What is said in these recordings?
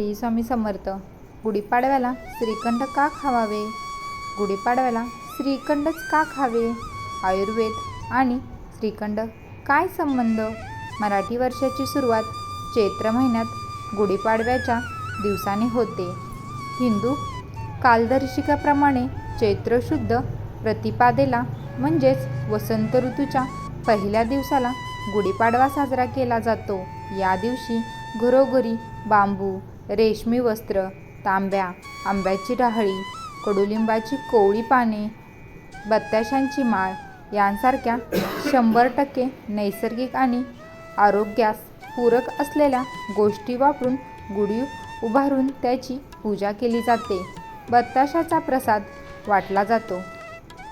श्री स्वामी समर्थ. गुढीपाडव्याला श्रीखंड का खावावे? गुढीपाडव्याला श्रीखंडच का खावे? आयुर्वेद आणि श्रीखंड काय संबंध? मराठी वर्षाची सुरुवात चैत्र महिन्यात गुढीपाडव्याच्या दिवसाने होते. हिंदू कालदर्शिकाप्रमाणे चैत्र शुद्ध प्रतिपादेला म्हणजेच वसंत ऋतूच्या पहिल्या दिवसाला गुढीपाडवा साजरा केला जातो. या दिवशी घरोघरी बांबू रेशमी वस्त्र तांब्या आंब्याची राहळी कडुलिंबाची कोवळी पाने बत्ताशांची माळ यांसारख्या शंभर टक्के नैसर्गिक आणि आरोग्यास पूरक असलेल्या गोष्टी वापरून गुढी उभारून त्याची पूजा केली जाते. बत्ताशाचा प्रसाद वाटला जातो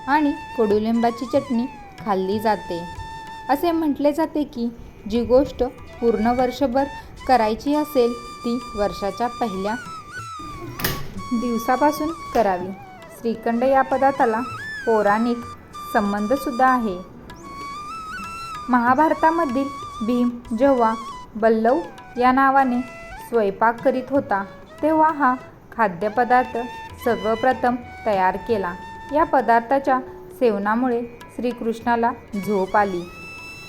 आणि कडुलिंबाची चटणी खाल्ली जाते. असे म्हटले जाते की जी गोष्ट पूर्ण वर्षभर करायची असेल ती वर्षाच्या पहिल्या दिवसापासून करावी. श्रीखंड या पदार्थाला पौराणिक संबंधसुद्धा आहे. महाभारतामधील भीम जेव्हा बल्लव या नावाने स्वयंपाक करीत होता तेव्हा हा खाद्यपदार्थ सर्वप्रथम तयार केला. या पदार्थाच्या सेवनामुळे श्रीकृष्णाला झोप आली.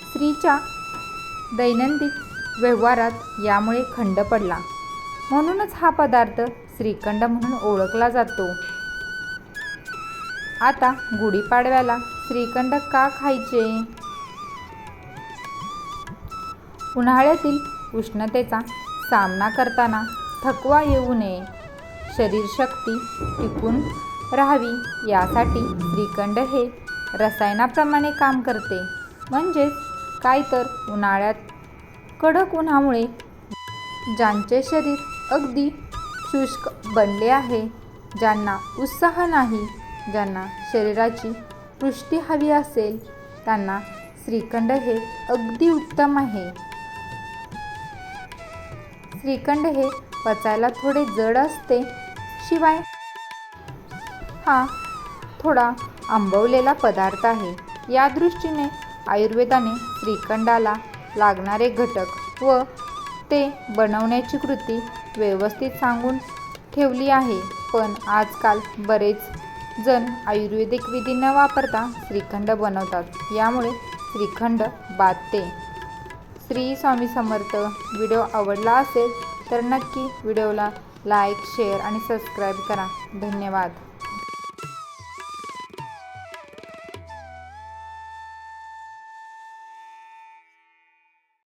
स्त्रीच्या दैनंदिन व्यवहारात यामुळे खंड पडला. म्हणूनच हा पदार्थ श्रीखंड म्हणून ओळखला जातो. आता गुढीपाडव्याला श्रीखंड का खायचे? उन्हाळ्यातील उष्णतेचा सामना करताना थकवा येऊ नये. शरीरशक्ती टिकून राहावी यासाठी श्रीखंड हे रसायनाप्रमाणे काम करते. म्हणजेच काय तर उन्हाळ्यात कडक उन्हामुळे ज्यांचे शरीर अगदी शुष्क बनले आहे ज्यांना उत्साह नाही ज्यांना शरीराची पुष्टी हवी असेल त्यांना श्रीखंड हे अगदी उत्तम आहे. श्रीखंड हे पचायला थोडे जड असते शिवाय हा थोडा आंबवलेला पदार्थ आहे. या दृष्टीने आयुर्वेदाने श्रीखंडाला लागणारे घटक व ते बनवण्याची कृती व्यवस्थित सांगून ठेवली आहे. पण आजकाल बरेच जण आयुर्वेदिक विधी न वापरता श्रीखंड बनवतात. यामुळे श्रीखंड बाधते. श्री स्वामी समर्थ व्हिडिओ आवडला असेल तर नक्की व्हिडिओला लाईक शेअर आणि सबस्क्राईब करा. धन्यवाद.